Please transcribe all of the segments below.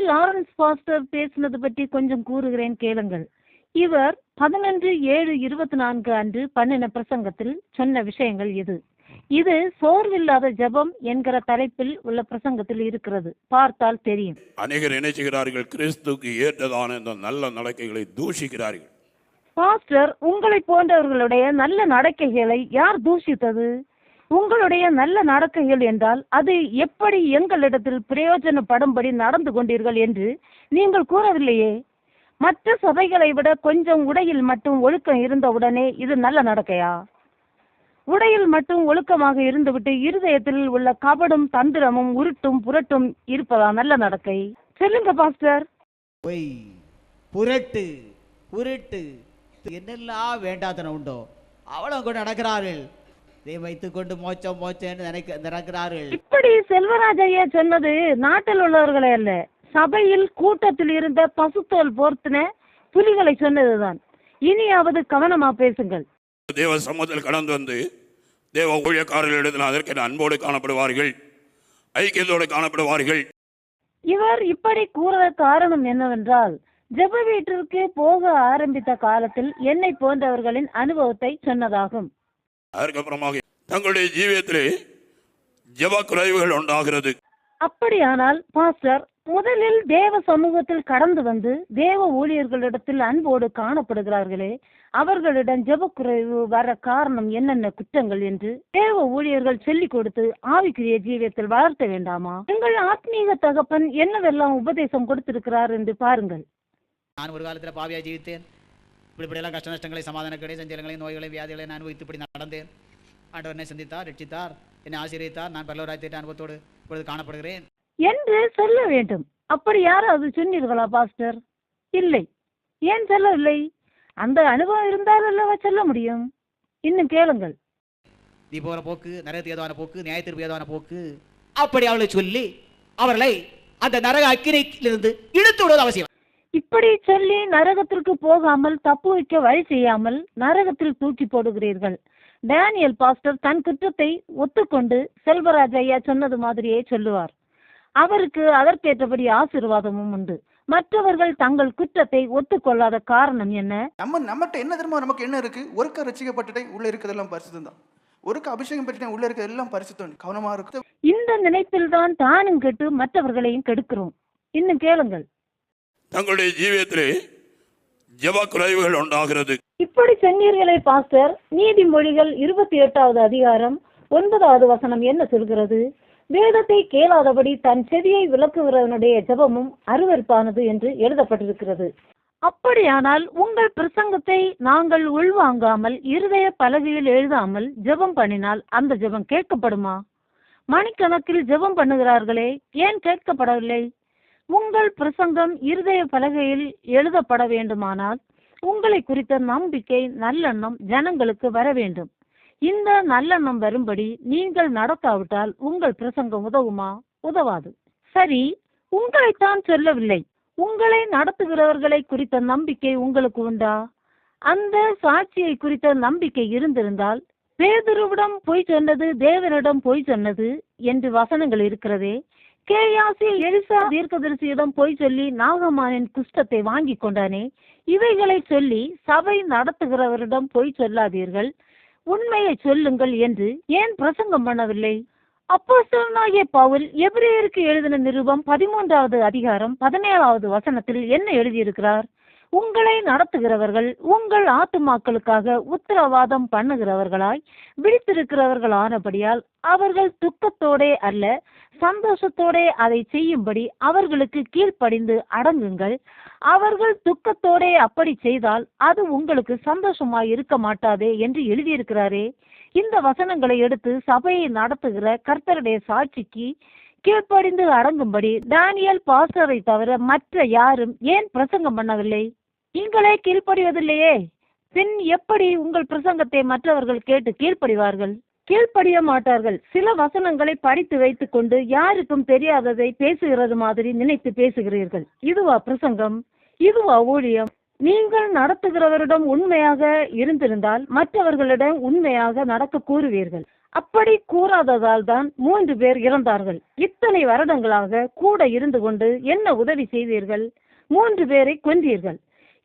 Lawrence pastor பேசினது பற்றி கொஞ்சம் கூறுகிறேன் கேளுங்கள். இவர் பதினொன்று ஏழு இருபத்தி நான்கு அன்று பண்ணின பிரசங்கத்தில் சொன்ன விஷயங்கள் இது. இது சோர்வில்லாத ஜெபம் என்கிற தலைப்பில் உள்ள பிரசங்கத்தில் இருக்கிறது. பார்த்தால் தெரியும். அநேகர் நினைச்சுகிறார்கள் கிறிஸ்துவுக்கு ஏற்றதான இந்த நல்ல நடக்கைகளை தூஷிக்கிறார்கள். பாஸ்டர் உங்களை போன்றவர்களுடைய நல்ல நடக்கைகளை யார் தூஷித்தது? உங்களுடைய நல்ல நடக்கைகள் என்றால் அது எப்படி எங்களிடத்தில் பிரயோஜனப்படும்படி நடந்து கொண்டீர்கள் என்று நீங்கள் கூறவில்லையே? மற்ற சபைகளை விட கொஞ்சம் உடையில் மட்டும் ஒழுக்கம் இருந்தவுடனே இது நல்ல நடக்கையா? உடையில் மட்டும் ஒழுக்கமாக இருந்துவிட்டு இருதயத்தில் உள்ள கபடும் தந்திரமும் உருட்டும் புரட்டும் இருப்பதா நல்ல நடக்கை? சொல்லுங்க பாஸ்டர். பொய் புரட்டு உருட்டு. என்னெல்லாம் வேண்டாதன உண்டோ? அவ்வளவு கூட நடக்கிறார்கள். இதை வைத்துக் கொண்டு மோச்சம் மோச்சன்னு நினைக்க நடக்கிறார்கள் இப்படி செல்வராஜ் ஐயா சொன்னது நாட்டில் உள்ளவர்களே அல்ல. சபையில் கூட்டத்தில் இருந்த பசுத்தோல் போர்த்தின புலிகளை சொன்னதுதான். இனியாவது கவனமா பேசுங்கள். தேவ சமூகத்தில் கடந்து வந்து தேவ ஊழியக்காரர்களிடத்தில் அதற்கு அன்போடு காணப்படுவார்கள் ஐக்கியத்தோடு காணப்படுவார்கள். இவர் இப்படி கூற காரணம் என்னவென்றால் ஜெப வீட்டிற்கு போக ஆரம்பித்த காலத்தில் என்னை போன்றவர்களின் அனுபவத்தை சொன்னதாகும். அதற்கப்புறமாக தங்களுடைய ஜீவியத்திலே ஜெப குறைவுகள் உண்டாகிறது. அப்படியானால் பாஸ்டர் முதலில் தேவ சமூகத்தில் கடந்து வந்து தேவ ஊழியர்களிடத்தில் அன்போடு காணப்படுகிறார்களே அவர்களிடம் ஜெபக்குறைவு வர காரணம் என்னென்ன குற்றங்கள் என்று தேவ ஊழியர்கள் சொல்லிக் கொடுத்து ஆவிக்குரிய ஜீவியத்தில் வளர்த்த வேண்டாமா? எங்கள் ஆத்மீக தகப்பன் என்னவெல்லாம் உபதேசம் கொடுத்திருக்கிறார் என்று பாருங்கள். நான் ஒரு காலத்தில் பாவியாக ஜீவித்தேன். இப்படி இப்படியெல்லாம் கஷ்ட நஷ்டங்களை சமாதானங்களை சஞ்சலங்களையும் நோய்களையும் வியாதிகளை நான் அனுபவித்து இப்படி நடந்தேன். ஆண்டவர் என்னை சந்தித்தார் ரட்சித்தார் என்னை ஆசீர்வதித்தார். நான் பல்லவராய் அனுபவத்தோடு இப்பொழுது காணப்படுகிறேன். என்று சொல்ல வேண்டும். அப்படி யாராவது சொன்னீர்களா பாஸ்டர்? இல்லை. ஏன் சொல்லவில்லை? அந்த அனுபவம் இருந்தால் அல்லவா சொல்ல முடியும்? இன்னும் கேளுங்கள். போற போக்கு நரகத்துக்கு ஏதுவான போக்கு நியாயத்திற்கு ஏதுவான போக்கு. அப்படி அவளை சொல்லி அவர்களை அந்த நரக அக்கினியிலிருந்து இழுத்து விடுவது அவசியம். இப்படி சொல்லி நரகத்திற்கு போகாமல் தப்பு வைக்க வழி செய்யாமல் நரகத்தில் தூக்கி போடுகிறீர்கள். டேனியல் பாஸ்டர் தன் குற்றத்தை ஒத்துக்கொண்டு செல்வராஜ் ஐயா சொன்னது மாதிரியே சொல்லுவார். அவருக்கு அதற்கேற்றபடி ஆசீர்வாதமும் உண்டு. மற்றவர்கள் தங்கள் குற்றத்தை ஒத்துக்கொள்ளாத காரணம் என்ன? நம்ம நம்மகிட்ட என்ன தெரியுமா? நமக்கு என்ன இருக்கு? ஒருக்க ரசிக்கப்பட்டுட்டேன் உள்ள இருக்கிறதெல்லாம் பரிசுத்தம் தான். ஒருக்க அபிஷேகம் பெற்றுட்டேன் உள்ள இருக்கிறது எல்லாம் பரிசுத்தம். கவனமா இருக்கு. இந்த நினைப்பில் தான் தானும் கெட்டு மற்றவர்களையும் கெடுக்கிறோம். இன்னும் கேளுங்கள். தங்களுடைய ஜீவியத்திலே ஜப குறைவுகள் உண்டாகிறது. இப்படி சென்னீர்களை பாஸ்டர் நீதிமொழிகள் இருபத்தி எட்டாவது அதிகாரம் ஒன்பதாவது வசனம் என்ன சொல்கிறது? வேதத்தை கேளாதபடி தன் செவியை விளக்குகிறவனுடைய ஜெபமும் அருவறுப்பானது என்று எழுதப்பட்டிருக்கிறது. அப்படியானால் உங்கள் பிரசங்கத்தை நாங்கள் உள்வாங்காமல் இருதய பலகையில் எழுதாமல் ஜெபம் பண்ணினால் அந்த ஜெபம் கேட்கப்படுமா? மணிக்கணக்கில் ஜெபம் பண்ணுகிறார்களே ஏன் கேட்கப்படவில்லை? உங்கள் பிரசங்கம் இருதய பலகையில் எழுதப்பட வேண்டுமானால் உங்களை குறித்த நம்பிக்கை நல்லெண்ணம் ஜனங்களுக்கு வர வேண்டும். இந்த நல்லெண்ணம் வரும்படி நீங்கள் நடத்தாவிட்டால் உங்கள் பிரசங்கம் உதவுமா? உதவாது. சரி உங்களைத்தான் சொல்லவில்லை. உங்களை நடத்துகிறவர்களை குறித்த நம்பிக்கை உங்களுக்கு உண்டா? அந்த சாட்சியை குறித்த நம்பிக்கை இருந்திருந்தால் பேதுருவிடம் பொய் சொன்னது தேவனிடம் பொய் சொன்னது என்று வசனங்கள் இருக்கிறதே கேயாசி எலிசா தீர்க்கதரிசியிடம் பொய் சொல்லி நாகமானின் குஷ்டத்தை வாங்கி கொண்டானே இவைகளை சொல்லி சபை நடத்துகிறவரிடம் பொய் சொல்லாதீர்கள். உண்மையை சொல்லுங்கள் என்று ஏன் பிரசங்கம் பண்ணவில்லை? அப்போஸ்தலனாகிய பவுல் எபிரேயருக்கு எழுதின நிருபம் பதிமூன்றாவது அதிகாரம் பதினேழாவது வசனத்தில் என்ன எழுதியிருக்கிறார்? உங்களை நடத்துகிறவர்கள் உங்கள் ஆத்துமாக்களுக்காக உத்தரவாதம் பண்ணுகிறவர்களாய் விழித்திருக்கிறவர்கள் ஆனபடியால் அவர்கள் துக்கத்தோடே அல்ல சந்தோஷத்தோடே அதை செய்யும்படி அவர்களுக்கு கீழ்ப்படிந்து அடங்குங்கள். அவர்கள் துக்கத்தோடே அப்படி செய்தால் அது உங்களுக்கு சந்தோஷமாய் இருக்க மாட்டாதே என்று எழுதியிருக்கிறாரே. இந்த வசனங்களை எடுத்து சபையை நடத்துகிற கர்த்தருடைய சாட்சிக்கு கீழ்ப்படிந்து அடங்கும்படி டேனியல் பாஸ்டரை தவிர மற்ற யாரும் ஏன் பிரசங்கம் பண்ணவில்லை? நீங்களே கீழ்ப்படிவதில்லையே. பின் எப்படி உங்கள் பிரசங்கத்தை மற்றவர்கள் கேட்டு கீழ்ப்படிவார்கள்? கீழ்ப்படிய மாட்டார்கள். சில வசனங்களை படித்து வைத்துக் கொண்டு யாருக்கும் தெரியாததை பேசுகிறது மாதிரி நினைத்து பேசுகிறீர்கள். இதுவா பிரசங்கம்? இதுவா ஊழியம்? நீங்கள் நடத்துகிறவரிடம் உண்மையாக இருந்திருந்தால் மற்றவர்களிடம் உண்மையாக நடக்க கூறுவீர்கள். அப்படி கூறாததால் தான் மூன்று பேர் இறந்தார்கள். இத்தனை வருடங்களாக கூட இருந்து கொண்டு என்ன உதவி செய்தீர்கள்? மூன்று பேரை கொன்றீர்கள்.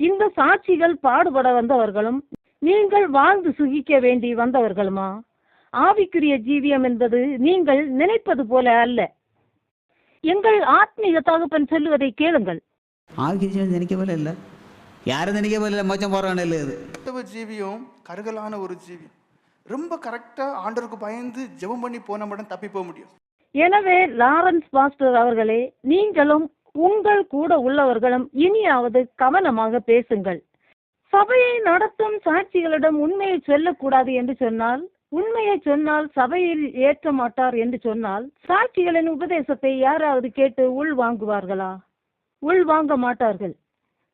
இந்த சாட்சிகள் பாடுபட வந்தவர்களும் நீங்கள் வாழ்ந்து சுகிக்க வேண்டி வந்தவர்களுமா? ஆவிக்குரிய ஜீவியம் என்பது நீங்கள் நினைப்பது போல அல்ல. எங்கள் ஆத்மீக தகப்பன் சொல்லுவதை கேளுங்கள். ஆவிக்கு ஜீவன் நினைக்க போல இல்லை. யாரும் நினைக்க போல இல்லை. மோச்சம் போகிறான்னு இல்லை இது. கிறிஸ்தவ ஜீவியம் கருகலான ஒரு ஜீவியம். ரொம்ப கரெக்டாக ஆண்டவருக்கு பயந்து ஜெபம் பண்ணி போன மட்டும் தப்பி போக முடியும். எனவே லாரன்ஸ் பாஸ்டர் அவர்களே நீங்களும் உங்கள் கூட உள்ளவர்களும் இனியாவது கவனமாக பேசுங்கள். சபையை நடத்தும் சாட்சிகளிடம் உண்மையை சொல்லக்கூடாது என்று சொன்னால் உண்மையை சொன்னால் சபையில் ஏற்ற மாட்டார் என்று சொன்னால் சாட்சிகளின் உபதேசத்தை யாராவது கேட்டு உள் வாங்குவார்களா? உள் வாங்க மாட்டார்கள்.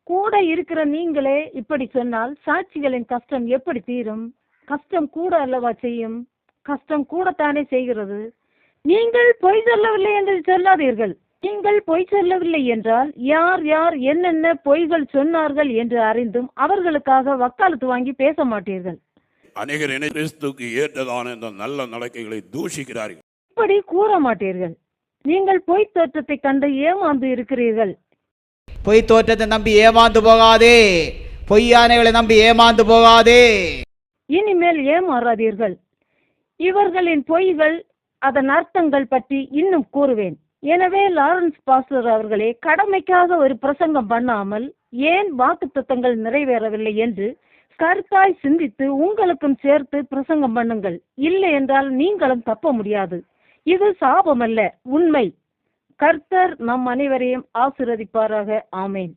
கூட இருக்கிற நீங்களே இப்படி சொன்னால் சாட்சிகளின் கஷ்டம் எப்படி தீரும்? கஷ்டம் கூட அல்லவா செய்யும்? கஷ்டம் கூடத்தானே செய்கிறது? நீங்கள் பொய் சொல்லவில்லை என்று சொல்லாதீர்கள். நீங்கள் பொய் சொல்லவில்லை என்றால் யார் யார் என்னென்ன பொய்கள் சொன்னார்கள் என்று அறிந்தும் அவர்களுக்காக வக்காலத்து வாங்கி பேச மாட்டீர்கள். அநேகர் இணை கிறிஸ்துவுக்கு ஏற்றதான இந்த நல்ல நடக்கைகளை தூஷிக்கிறார்கள். இப்படி கூற மாட்டீர்கள். நீங்கள் பொய் தோற்றத்தை கண்டு ஏமாந்து இருக்கிறீர்கள். பொய் தோற்றத்தை நம்பி ஏமாந்து போகாதே. பொய்யானைகளை நம்பி ஏமாந்து போகாதே. இனிமேல் ஏமாறாதீர்கள். இவர்களின் பொய்கள் அதன் அர்த்தங்கள் பற்றி இன்னும் கூறுவேன். எனவே லாரன்ஸ் பாஸ்டர் அவர்களே கடமைக்காக ஒரு பிரசங்கம் பண்ணாமல் ஏன் வாக்குத்தத்தங்கள் நிறைவேறவில்லை என்று கருத்தாய் சிந்தித்து உங்களுக்கும் சேர்த்து பிரசங்கம் பண்ணுங்கள். இல்லை என்றால் நீங்களும் தப்ப முடியாது. இது சாபமல்ல உண்மை. கர்த்தர் நம் அனைவரையும் ஆசீர்வதிப்பாராக. ஆமேன்.